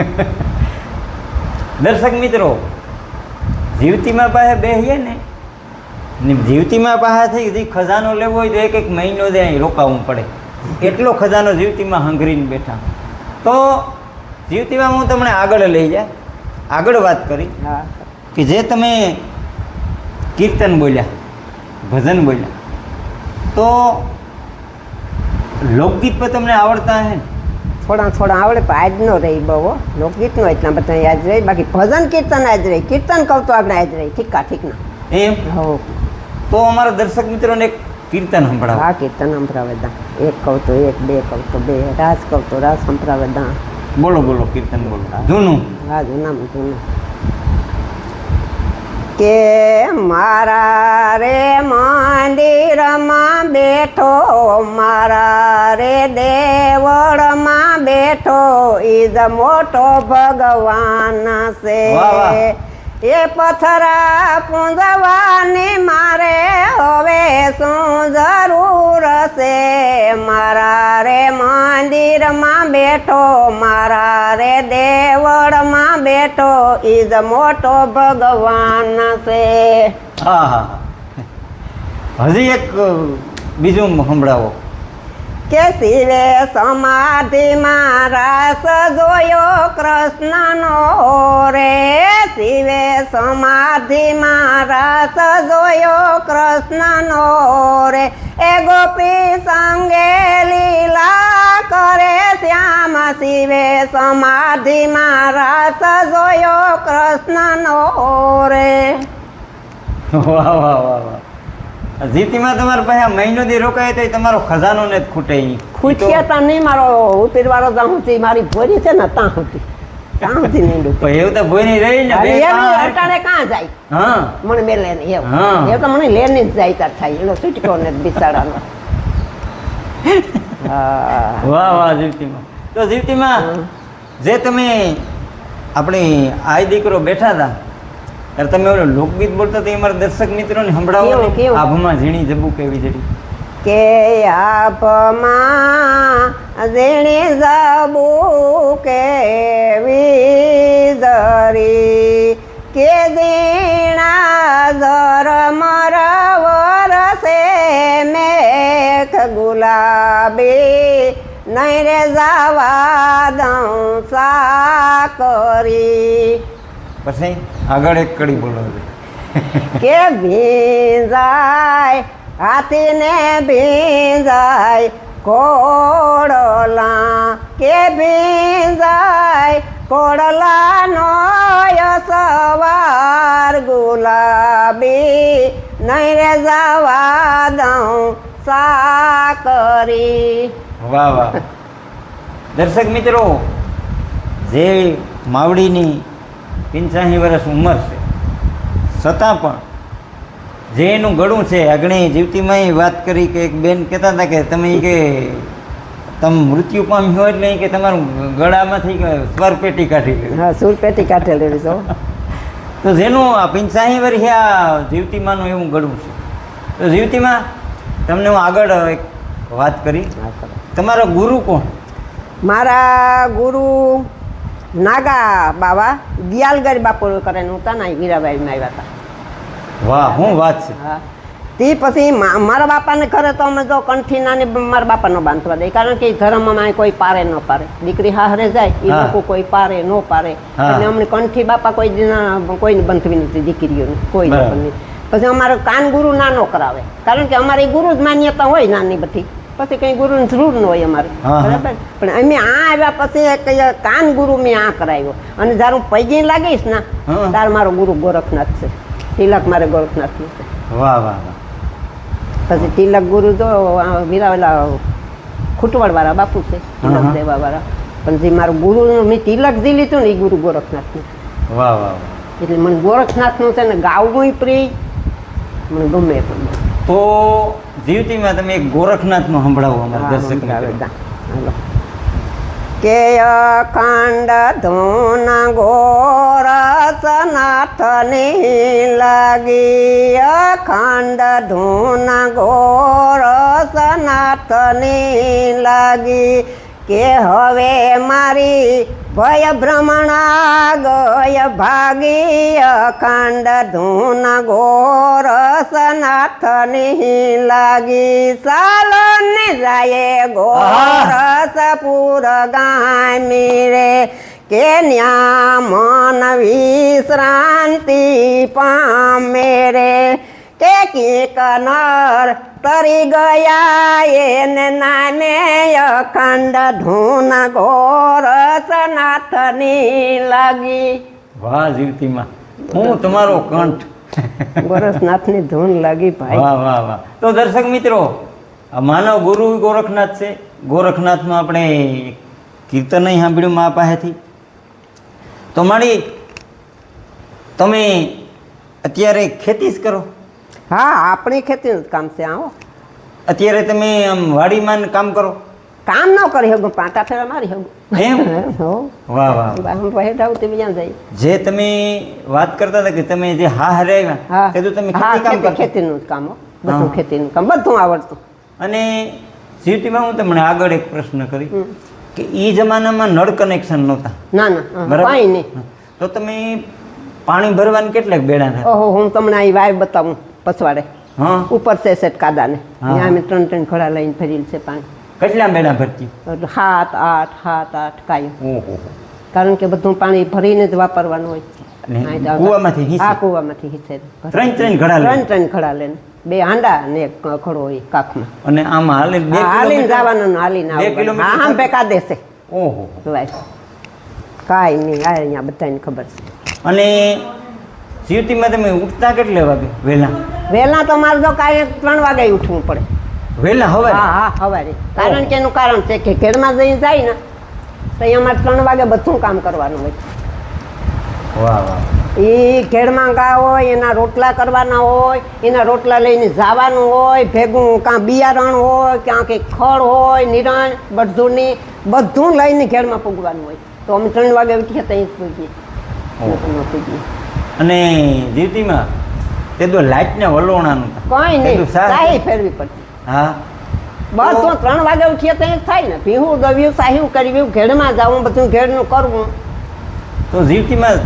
દર્શક મિત્રો જીવતીમાં પાસે બેસીએ ને જીવતીમાં પાસે થઈ જે ખજાનો લેવો હોય તો એક એક મહિનો જ અહીં રોકાવું પડે. એટલો ખજાનો જીવતીમાં હંગરીને બેઠા. તો જીવતીમાં હું તમને આગળ લઈ જાય. આગળ વાત કરી કે જે તમે કીર્તન બોલ્યા ભજન બોલ્યા તો લોકગીત પણ તમને આવડતા હે ને? થોડા થોડા આવડે પણ આજ નો રહી બહુ. લોકગીતનો એટલા બધા યાદ રહી બાકી ભજન કીર્તન આજ રહી કીર્તન કહું તો આપણે આજ રહી ઠીકા ઠીકના. એમ? હો. તો અમારા દર્શક મિત્રોને એક કીર્તન સંભળાવો. હા કીર્તન સંભળાવેદા એક કહું તો એક બે કહું તો બે રાસ કહું તો રાસ સંભળાવેદા બોલો બોલો કીર્તન બોલો. જૂનું? હા જૂનામાં જૂનું કે મારા રે મંદિરમાં બેઠો મારા રે દેવળમાં બેઠો ઈજ મોટો ભગવાન છે. એ પથરા પૂંજવાની મારે હવે શું જરૂર છે? મારા રે મંદિરમાં બેઠો મારા રે દેવળમાં બેઠો ઈજ મોટો ભગવાન છે. હા હા. હજી એક બીજું સંભળાવો. કે શિવે સમાધિમાં રાસ જોયો કૃષ્ણનો રે. શિવે સમાધિમાં રાસ જોયો કૃષ્ણનો રે. એ ગોપી સંગે લીલા કરે શ્યામ. શિવે સમાધિમાં રાસ જોયો કૃષ્ણનો રે. વાહ વાહ વાહ વાહ. જીતીમાં તમારે પાસે મહિનો દી રોકાય તો તમારો ખજાનો ને ખૂટે. ખૂટ્યા તા નહીં મારો ઉતરવાળો ત્યાં સુધી મારી ભોરી છે ને ત્યાં સુધી નહીં ડૂબે. એવું તો ભોરી રહી ને બે અટાણે કાં જાય? હા. મને બે લેને એમ. એ તો મને લેને જ જાય તાર થાય. એનો છૂટકો ને બિસાડાનો. વાહ વાહ જીવતીમાં. તો જીવતીમાં જે તમે આપણે આઈ દીકરો બેઠા હતા ત્યારે તમે ઓલું લોકગીત બોલતા તો અમારા મારા દર્શક મિત્રોને સંભળાવો કેવું, ને. આભમાં ઝીણી જબુ કેવી જડી કે આપમાં ઝીણી જાબુ કે ધરી કે ઝીણા મર વરસે મેઘ ગુલાબી નહીં રે જાવા દઉં સા કરી. પછી? આગળ એક કડી બોલો છે. કે ભીંજાય હાથીને ભીંજાય કોડલા કે ભીંજાય કોડલાનો સવાર ગુલાબી. નહીં રે જવા દઉં સાકરી. વાહ વાહ. દર્શક મિત્રો જે માવડીની પંચાસી વર્ષ ઉંમર છે. છતાં પણ જે એનું ગળું છે અગ્નિ જીવતીમાં વાત કરી કે એક બેન કહેતા હતા કે તમે કે તમે મૃત્યુ પામ્યો એટલે ઈ કે તમારું ગળામાંથી સ્વરપેટી સ્વર પેટી કાઢી હા સુરપેટી કાઢેલી છો તો જેનું આ પંચાસી વર્ષે આ જીવતીમાનું એવું ગળું છે. તો જીવતીમાં તમને હું આગળ એક વાત કરી. તમારો ગુરુ કોણ? મારા ગુરુ નાગા બાવા દિયાલગઢ બાપુ કરે હું તાના વીરાબાઈમાં આવ્યા હતા. વાહ હું વાત છે. તે પછી મારા બાપાને ઘરે તો અમે જો કંઠી નાની મારા બાપાનો બાંધવા દે કારણ કે ધર્મમાં કોઈ પારે ન પારે. દીકરી હાહરે જાય એ લોકો કોઈ પારે ન પારે. અને અમને કંઠી બાપા કોઈ દિના કોઈને બંધવી નથી દીકરીઓને કોઈ પછી અમારો કાન ગુરુ નાનો કરાવે. કારણ કે અમારી ગુરુ જ માન્યતા હોય નાની બધી. પછી કઈ ગુરુની જરૂર ન હોય અમારે. બરાબર? પણ અમે આ આવ્યા પછી કઈ કાન ગુરુ મેં આ કરાવ્યો. અને જ્યારે હું પૈગી લાગીશ ને ત્યારે મારો ગુરુ ગોરખનાથ છે. તિલક મારે ગોરખનાથનું છે. વાહ વાહ પછી તિલક ગુરુ તો વીરાવેલા ખૂટવાડ વાળા બાપુ છે તિલક. દેવા વાળા પણ જે મારું ગુરુ મેં તિલક જે લીધું ને એ ગુરુ ગોરખનાથનું. વાહ વાહ વાહ. એટલે મને ગોરખનાથનું છે ને ગાવું પ્રિય. મને ગમે પણ. તો જીવતીમાં તમે એક ગોરખનાથનું સંભળાવો અમારા દર્શક કે અખંડ ધૂન ગોરસ નાથની લાગી અખંડ ધૂન ગોરસ નાથની લાગી કે હવે મારી ભય ભ્રમણા ગય ભાગી અખંડ ધૂન ગોરસ નાથની લાગી. સાલો ને જાય ગોરસ પૂર ગામી રે કે ન્યા મન વિશ્રાંતિ પામે રે કે નર તરી ગયા એને નામે અખંડ ધૂન ઘોર સનાથની લાગી. વાહ જીવતીમાં. હું તમારો કંઠ. ગોરખનાથની ધૂન લાગી ભાઈ. વાહ વાહ વાહ. તો દર્શક મિત્રો આ માનવ ગુરુ ગોરખનાથ છે. ગોરખનાથમાં આપણે કીર્તન સાંભળ્યું મા પાસેથી. તો મારી તમે અત્યારે ખેતી જ કરો? હા આપણી ખેતીનું જ કામ છે આવો. અત્યારે તમે આમ વાડીમાં ને કામ કરો? કામ ન કરી શકું પાટા ફેરા મારી હગું એમ? હો. વાહ વાહ હું પહેર જાઉં તે બીજા જઈ. જે તમે વાત કરતા હતા કે તમે જે હા હરે હા. તે તો તમે ખેતી કામ ખેતી- કરતા. ખેતીનું જ કામ હો. બધું ખેતીનું કામ બધું આવડતું. અને સિટીમાં હું તમને આગળ એક પ્રશ્ન કરી કે એ જમાનામાં નળ કનેક્શન નહોતા. ના ના બરાબર? તો તમે પાણી ભરવાને કેટલાક બેડા ઓહો હું તમને અહીં વાય બતાવું. પછવાડે હા? ઉપર છે સેટ કાદાને. ત્યાં અમે ત્રણ ત્રણ ઘડા લઈને ફરીને છે પાણી. કેટલા મેળા ભરતી? સાત આઠ સાત આઠ કાયમ કારણ કે બધું પાણી ભરીને જ વાપરવાનું હોય. કૂવામાંથી હિંચે? હા કૂવામાંથી હિંચે ત્રણ ત્રણ ઘડા ત્રણ ત્રણ ખડા લઈને. બે હાંડા ને એક ખડો હોય કાખમાં. અને આમાં હાલે બે હાલીને જવાનું ને હાલીને આવવાનું. હા આમ પેકા દેશે. ઓહો. કાંઈ નહીં આ અહીંયા બધાને ખબર છે. અને સિટીમાં તમે ઉઠતા કેટલે વાગે? વહેલા? વહેલા તો મારે તો કાંઈ ત્રણ વાગે ઉઠવું પડે. વહેલા હવે હા હા સવારે કારણ કે એનું કારણ છે કે ઘેરમાં જઈ જાય ને તો અહીંયા અમારે ત્રણ વાગે બધું કામ કરવાનું હોય. વાહ વાહ. એ ઘેરમાં ગા હોય એના રોટલા કરવાના હોય એના રોટલા લઈને જવાનું હોય ભેગું કાં બિયારણ હોય ક્યાં કંઈક ખડ હોય નિરણ બધુંની બધું લઈને ઘેરમાં પૂગવાનું હોય. તો અમે ત્રણ વાગે ઉઠીએ ત્યાં જ પૂગીએ. પૂગીએ. અને જીવતીમાં તે તો લાઇટને વલોણાનું. કોઈ નહીં. તો સાહી ફેરવી પડતી હા. બધું ત્રણ વાગે ઉઠીએ ત્યાં જ થાય ને. પીવું દવ્યું સાહ્યું કરવ્યું ઘેડમાં જવું બધું ઘેડનું કરવું. તો જીવતીમાં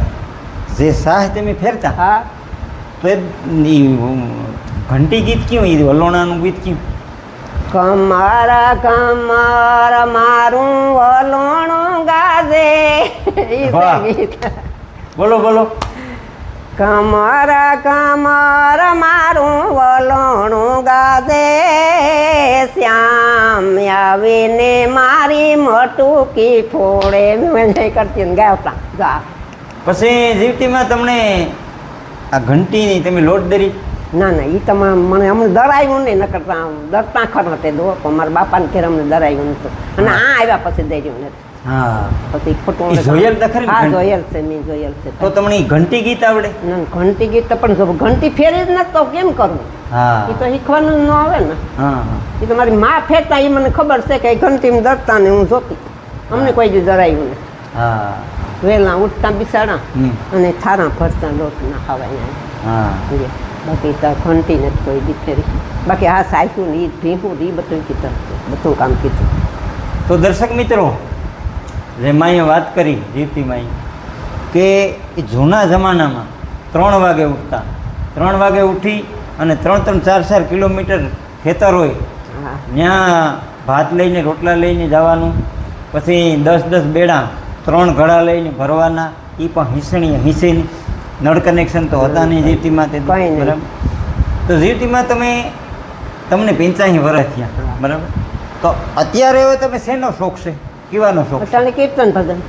જે સાહ તમે ફેરતા હા. તો એ ઘંટી ગીત કયું એ વલોણાનું ગીત કયું? કમારા કમાર મારું વલોણું ગાજે. બોલો બોલો. કમર કમર મારું વલણું ગાદે શ્યામ આવીને મારી મટુકી ફોડે. મેં કરતી ને ગાવતા જા. પછી જીવતીમાં તમને આ ઘંટીની તમે લોટ દરી? ના ના એ તમામ મને અમને દરાયું નહીં ન કરતા દરતા ખરા તે દો પણ મારા બાપાને ઘેર અમને દરાયું નહોતું. અને આ આવ્યા પછી દર્યું નથી. હા. પછી ખોટું જોયેલ તો ખરી હા ઘંટી? જોયેલ છે મેં જોયેલ છે. તો તમને ઘંટી ગીત આવડે? ઘંટી ગીત તો પણ ઘંટી ફેરી જ નથી તો કેમ કરવું હા. એ તો શીખવાનું ન આવે ને. હા. એ તો મારી માં ફેરતા એ મને ખબર છે કે ઘંટીમાં ડરતા ને હું જોતી. અમને કોઈ દી ડરાયું ને હા. વહેલા ઉઠતા બિસાડા અને થારા ફરતા લોટ ના ખાવાય હા. બાકી તો ઘંટી નથી કોઈ દી ફેરી. બાકી આ સાયકું ને એ ભીહું ને ઈ બધું કીધું બધું કામ કીધું. તો દર્શક મિત્રો જે માએ વાત કરી માઈ કે એ જૂના જમાનામાં ત્રણ વાગે ઉઠતા. ત્રણ વાગે ઉઠી અને ત્રણ ત્રણ ચાર ચાર કિલોમીટર ખેતર હોય. ત્યાં ભાત લઈને રોટલા લઈને જવાનું. પછી દસ દસ બેડા ત્રણ ઘડા લઈને ભરવાના. એ પણ હિસણી હિસેની. નળ કનેક્શન તો હતા નહીં જીવતીમાં તે. બરાબર. તો જીવતીમાં તમે તમને પંચાસી વર્ષ થયા. બરાબર. તો અત્યારે હવે તમે શેનો શોખ છે? કેવાનો શોખ છે? કીર્તન ભજન.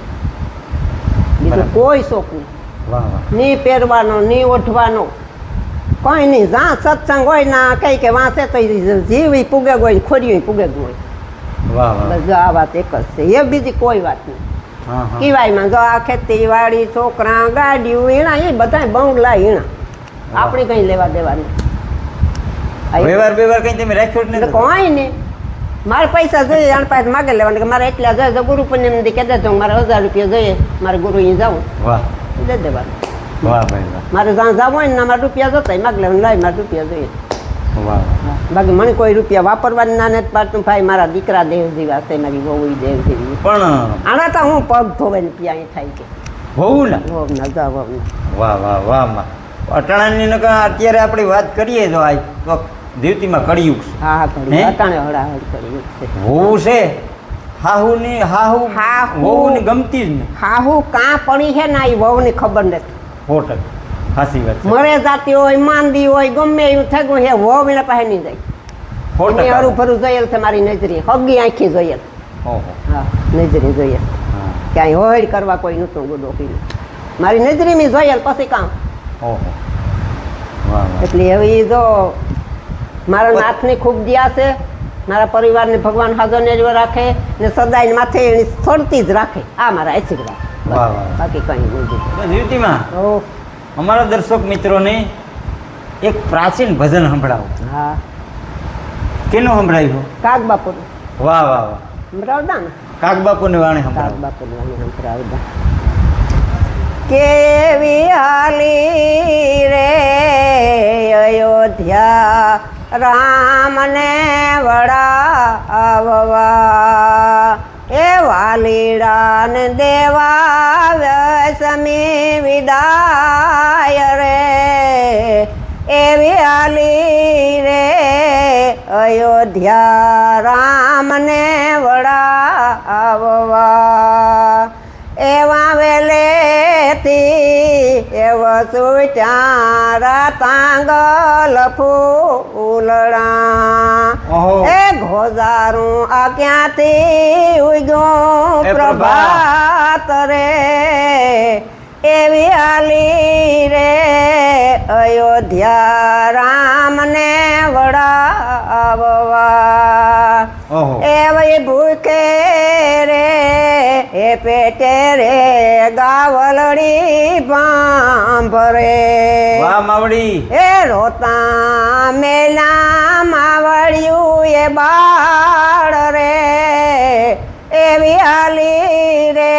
બીજું કોઈ શોખ નહીં. ની પહેરવાનો ની ઓઢવાનો. કોઈ નહીં જ્યાં સત્સંગ હોય ના કઈ કે વાંચે તો જીવ પૂગે હોય ને ખોર્યું પૂગે વાહ બસ આ વાત એક જ છે. એ બીજી કોઈ વાત નહીં. કિવાયમાં જો આ ખેતીવાડી છોકરા ગાડીઓ ઈણા એ બધા બંગલા ઈણા. આપણે કઈ લેવા દેવાની. વ્યવહાર વ્યવહાર કઈ તમે રાખ્યો જ કોઈ નહીં. મારે પૈસા જોઈએ આણ પાસે માગે લેવાનું કે મારે એટલા જોઈએ તો ગુરુ પૂનમ દી કહેતા તો મારે હજાર રૂપિયા જોઈએ મારે ગુરુ અહીં જાઉં. વાહ. દે દેવાનું. વાહ ભાઈ વાહ. મારે જ્યાં જવું હોય ને મારે રૂપિયા જોતા માગ લેવાનું લાય મારે રૂપિયા જોઈએ. વાહ. બાકી મને કોઈ રૂપિયા વાપરવાની ના નથી પાડતું ભાઈ મારા દીકરા દેવ જેવા છે મારી વહુ દેવ જેવી પણ આના તો હું પગ ધોવે ને ત્યાં થાય કે વહુ ને વહુ ના જા વહુ ના વાહ વાહ વાહ. માં અટાણાની અત્યારે આપણે વાત કરીએ તો આજ તો જીવતીમાં કળિયુગ હા હા કળિયુગ હે? અટાણે હળાહળ કળિયુગ છે હોવું છે. હાહુની હાહુ હાહુ. વહુની ગમતી જ ને હાહુ કાં પડી છે ને એ વહુની ખબર નથી. હોટલ હાસી વાત મરે જાતી હોય માંદી હોય ગમે એવું થયું છે વહુ એના પાસે નહીં જાય. ટકા હરું ફરું જોયેલ છે મારી નજરે. હગી આંખી જોયેલ. હા નજરે જોયેલ. ક્યાંય હોળ કરવા કોઈ નહોતું ગુડો પીલું મારી નજરે મેં જોયેલ પછી કામ ઓહો. એટલે હવે જો મારા નાથની ખૂબ દિયા છે. મારા પરિવારને ભગવાન હાજો જ રાખે ને સદાય માથે એની છોડતી જ રાખે. આ મારા આશીર્વાદ. વાહ વાહ બાકી કંઈ. તો જીવતીમાં અમારા દર્શક મિત્રોને એક પ્રાચીન ભજન સંભળાવો. હા. કેનું સંભળાવ્યું? કાગ બાપુ વાહ વાહ વાહ. સંભળાવતા ને? કાક બાપુની વાણી કાગ સંભળાવો વાણી સંભળાવતા. કેવી હાલી રે અયોધ્યા રામને વડાવવા. એ વાલીડાન દેવા વ્યસમી વિદાય રે. એવી હાલી રે અયોધ્યા રામને વડાવવા. એવા વેલેથી એવ સુચારા તાંગલ ફૂલડા. એ ઘોજારું આ ક્યાંથી ઉગ્યું. પ્રભાત રે એવી આલી રે અયોધ્યા રામને વડાવવા ઓહો. ભૂકે ભૂખે રે એ પેટે રે ગાવલડી બાંભરે વાહ માવડી. એ રોતા મેલા માવડિયું એ બાળ રે એવી હાલી રે.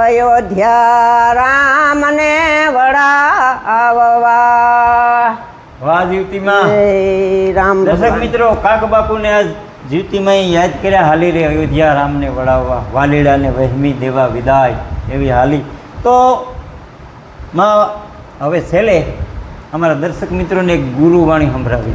અયોધ્યા રામને વડાવવા. વાહ જીવતીમાં રામ દર્શક મિત્રો કાક બાપુને આજ જીવતીમાં યાદ કર્યા હાલી રે અયોધ્યા રામને વળાવવા વાલીડાને વહેમી દેવા વિદાય એવી હાલી. તો માં હવે છેલ્લે અમારા દર્શક મિત્રોને એક ગુરુવાણી સંભળાવી.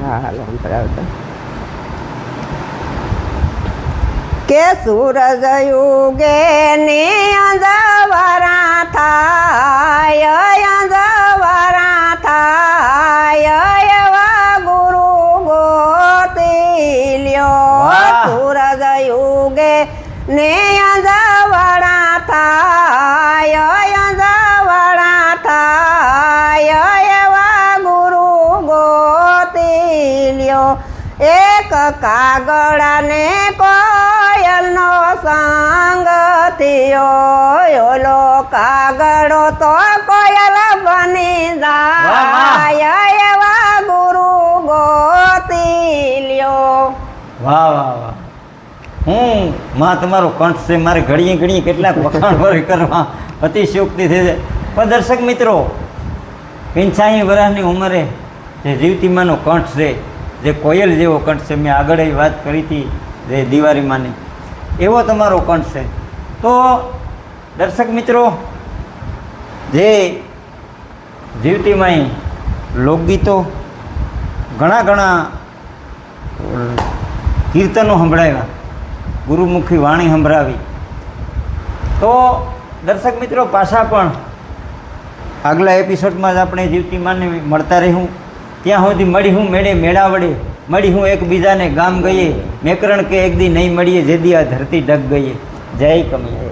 કે સૂરજ યુગે ને અંજવારા થાય અંજવારા વાહ. સૂરજ યુગે ને અંજવારા થાય. અંજવારા થાય. એવા ગુરુ ગોતી લ્યો એક કાગડાને કોયલનો સંગ થયો. ઓલો કાગડો તો કોયલ બની જાય. વાહ વાહ વાહ. હું, માં તમારો કંઠ છે, મારે ઘડીએ ઘડીએ કેટલાક વખાણ કરવા અતિશયોક્તિ થઈ છે પણ દર્શક મિત્રો, પંચાસી વર્ષની ઉંમરે જે જીવતીમાંનો કંઠ છે, જે કોયલ જેવો કંઠ છે, મેં આગળ એ વાત કરી હતી જે દિવાળીમાંની. એવો તમારો કંઠ છે. તો દર્શક મિત્રો, જે જીવતીમાંય લોકગીતો, ઘણા ઘણા કીર્તનો સંભળાવ્યા. ગુરુમુખી વાણી સંભળાવી. તો દર્શક મિત્રો, પાછા પણ આગલા એપિસોડમાં જ આપણે જીવતી માને મળતા રહ્યું ત્યાં સુધી મળી હું મેળે મેળા વડે. મળી હું એકબીજાને ગામ ગઈએ મેકરણ કે એક દી નહીં મળીએ, જે દી આ ધરતી ડગ ગઈએ જય કમિયા